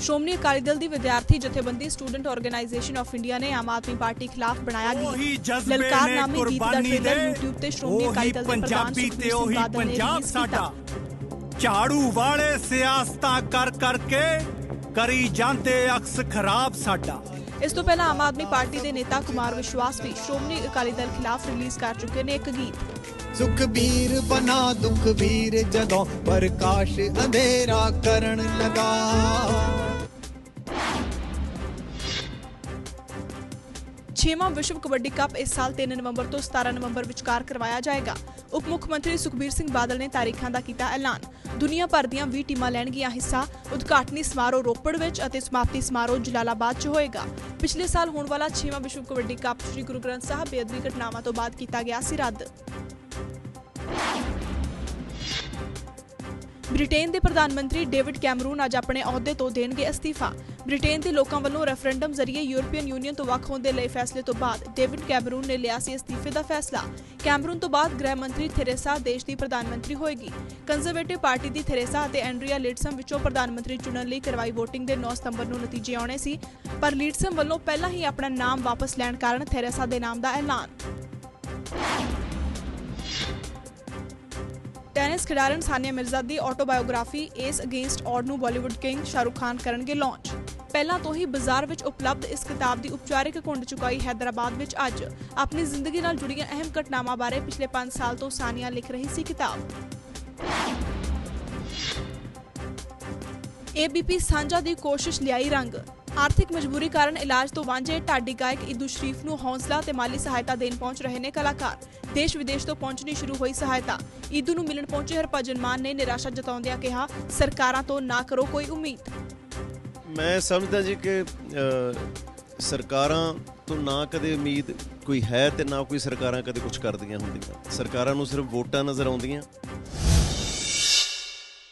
ਸ਼੍ਰੋਮਣੀ ਅਕਾਲੀ ਦਲ ਦੀ ਵਿਦਿਆਰਥੀ ਜਥੇਬੰਦੀ student organisation of India ਨੇ ਆਮ ਆਦਮੀ ਪਾਰਟੀ ਖਿਲਾਫ ਬਣਾਇਆ ਉਹੀ ਗੀਤ ਜਜ਼ਬੇ ਲਲਕਾਰ ਨੇ ਨਾਮੀ ਗੀਤ ਦਾ ਕੁਰਬਾਨੀ ਟ੍ਰੇਲਰ ਦੇ। YouTube ਤੇ ਸ਼੍ਰੋਮਣੀ ਅਕਾਲੀ ਦਲ ਦੇ ਪ੍ਰਧਾਨ ਤੇ ਉਹੀ ਪੰਜਾਬ। ਸਾਡਾ। ਝਾੜੂ ਵਾਲੇ ਸਿਆਸਤਾਂ ਕਰ ਕਰਕੇ ਕਰੀ ਜਾਂਦੇ ਅਕਸ ਖਰਾਬ ਸਾਡਾ। ਇਸ ਤੋਂ ਪਹਿਲਾਂ ਆਮ ਆਦਮੀ ਪਾਰਟੀ ਦੇ ਨੇਤਾ ਕੁਮਾਰ ਵਿਸ਼ਵਾਸ ਵੀ ਸ਼੍ਰੋਮਣੀ ਅਕਾਲੀ ਦਲ ਖਿਲਾਫ ਰਿਲੀਜ਼ ਕਰ ਚੁੱਕੇ ਨੇ ਇੱਕ ਗੀਤ। ਸੁਖਬੀਰ ਬਨਾ ਦੁਖਬੀਰ ਜਦੋਂ ਪ੍ਰਕਾਸ਼ ਅੰਧੇਰਾ ਕਰਨ ਲਗਾ। ਛੇਵਾਂ ਵਿਸ਼ਵ ਕਬੱਡੀ ਕੱਪ ਇਸ ਸਾਲ 3 ਨਵੰਬਰ ਤੋਂ 17 ਨਵੰਬਰ ਵਿਚਕਾਰ ਕਰਵਾਇਆ ਜਾਏਗਾ। ਉਪ ਮੁੱਖ ਮੰਤਰੀ ਸੁਖਬੀਰ ਸਿੰਘ ਬਾਦਲ ਨੇ ਤਾਰੀਖਾਂ ਦਾ ਕੀਤਾ ਐਲਾਨ। ਦੁਨੀਆ ਭਰ ਦੀਆਂ 20 ਟੀਮਾਂ ਲੈਣਗੀਆਂ ਹਿੱਸਾ। ਉਦਘਾਟਨੀ ਸਮਾਰੋਹ ਰੋਪੜ ਵਿੱਚ ਅਤੇ ਸਮਾਪਤੀ ਸਮਾਰੋਹ ਜਲਾਲਾਬਾਦ 'ਚ ਹੋਏਗਾ। ਪਿਛਲੇ ਸਾਲ ਹੋਣ ਵਾਲਾ ਛੇਵਾਂ ਵਿਸ਼ਵ ਕਬੱਡੀ ਕੱਪ ਸ੍ਰੀ ਗੁਰੂ ਗ੍ਰੰਥ ਸਾਹਿਬ ਬੇਅਦਬੀ ਘਟਨਾਵਾਂ ਤੋਂ ਬਾਅਦ ਕੀਤਾ ਗਿਆ ਸੀ ਰੱਦ। ਬ੍ਰਿਟੇਨ ਦੇ ਪ੍ਰਧਾਨ ਮੰਤਰੀ ਡੇਵਿਡ ਕੈਮਰੂਨ ਅੱਜ ਆਪਣੇ ਅਹੁਦੇ ਤੋਂ ਦੇਣਗੇ ਅਸਤੀਫਾ। ਬ੍ਰਿਟੇਨ ਦੇ ਲੋਕਾਂ ਵੱਲੋਂ ਰੈਫਰੈਂਡਮ ਜ਼ਰੀਏ ਯੂਰਪੀਅਨ ਯੂਨੀਅਨ ਤੋਂ ਵੱਖ ਹੋਣ ਦੇ ਲਈ ਫੈਸਲੇ ਤੋਂ ਬਾਅਦ ਡੇਵਿਡ ਕੈਮਰੂਨ ਨੇ ਲਿਆ ਸੀ ਅਸਤੀਫੇ ਦਾ ਫੈਸਲਾ। ਕੈਮਰੂਨ ਤੋਂ ਬਾਅਦ ਗ੍ਰਹਿ ਮੰਤਰੀ ਥੈਰੇਸਾ ਦੇਸ਼ ਦੀ ਪ੍ਰਧਾਨ ਮੰਤਰੀ ਹੋਏਗੀ। ਕੰਜ਼ਰਵੇਟਿਵ ਪਾਰਟੀ ਦੀ ਥੈਰੇਸਾ ਅਤੇ ਐਂਡਰੀਆ ਲਿਡਸਮ ਵਿੱਚੋਂ ਪ੍ਰਧਾਨ ਮੰਤਰੀ ਚੁਣਨ ਲਈ ਕਰਵਾਈ VOTING ਦੇ 9 ਸਤੰਬਰ ਨੂੰ ਨਤੀਜੇ ਆਉਣੇ ਸੀ, ਪਰ ਲਿਡਸਮ ਵੱਲੋਂ ਪਹਿਲਾਂ ਹੀ ਆਪਣਾ ਨਾਮ ਵਾਪਸ ਲੈਣ ਕਾਰਨ ਥੈਰੇਸਾ ਦੇ ਨਾਮ ਦਾ ਐਲਾਨ। ਟੈਨਿਸ ਖਿਡਾਰਨ ਸਾਨੀਆ ਮਿਰਜ਼ਾ ਦੀ ਆਟੋਬਾਇਓਗ੍ਰਾਫੀ ਏਸ ਅਗੇਂਸਟ ਔਡ ਨੂੰ ਬਾਲੀਵੁੱਡ ਕਿੰਗ ਸ਼ਾਹਰੁਖ ਖਾਨ ਕਰਨਗੇ ਲਾਂਚ ਪਹਿਲਾਂ ਤੋਂ ਹੀ ਬਾਜ਼ਾਰ ਵਿੱਚ ਉਪਲਬਧ ਇਸ ਕਿਤਾਬ ਦੀ ਉਪਚਾਰਿਕ ਘੁੰਡ ਚੁਕਾਈ ਹੈਦਰਾਬਾਦ ਵਿੱਚ ਅੱਜ। ਆਪਣੀ ਜ਼ਿੰਦਗੀ ਨਾਲ ਜੁੜੀਆਂ ਅਹਿਮ ਘਟਨਾਵਾਂ ਬਾਰੇ ਪਿਛਲੇ 5 ਸਾਲ ਤੋਂ ਸਾਨੀਆ ਲਿਖ ਰਹੀ ਸੀ ਕਿਤਾਬ। ਏਬੀਪੀ ਸਾਂਝਾ ਦੀ ਕੋਸ਼ਿਸ਼ ਲਿਆਈ ਰੰਗ। ਆਰਥਿਕ ਮਜਬੂਰੀ ਕਾਰਨ ਇਲਾਜ ਤੋਂ ਵਾਂਝੇ ਢਾਡੀ ਗਾਇਕ ਇਦੂ ਸ਼ਰੀਫ ਨੂੰ ਹੌਸਲਾ ਤੇ ਮਾਲੀ ਸਹਾਇਤਾ ਦੇਣ ਪਹੁੰਚ ਰਹੇ ਨੇ ਕਲਾਕਾਰ। ਦੇਸ਼ ਵਿਦੇਸ਼ ਤੋਂ ਪਹੁੰਚਣੀ ਸ਼ੁਰੂ ਹੋਈ ਸਹਾਇਤਾ। ਇਦੂ ਨੂੰ ਮਿਲਣ ਪਹੁੰਚੇ ਹਰਭਜਨ ਮਾਨ ਨੇ ਨਿਰਾਸ਼ਾ ਜਤਾਉਂਦਿਆਂ ਕਿਹਾ, ਸਰਕਾਰਾਂ ਤੋਂ ਨਾ ਕਰੋ ਕੋਈ ਉਮੀਦ। ਮੈਂ ਸਮਝਦਾ ਜੀ ਕਿ ਸਰਕਾਰਾਂ ਤੋਂ ਨਾ ਕਦੇ ਉਮੀਦ ਕੋਈ ਹੈ ਤੇ ਨਾ ਕੋਈ ਸਰਕਾਰਾਂ ਕਦੇ ਕੁਝ ਕਰਦੀਆਂ ਹੁੰਦੀਆਂ। ਸਰਕਾਰਾਂ ਨੂੰ ਸਿਰਫ ਵੋਟਾਂ ਨਜ਼ਰ ਆਉਂਦੀਆਂ।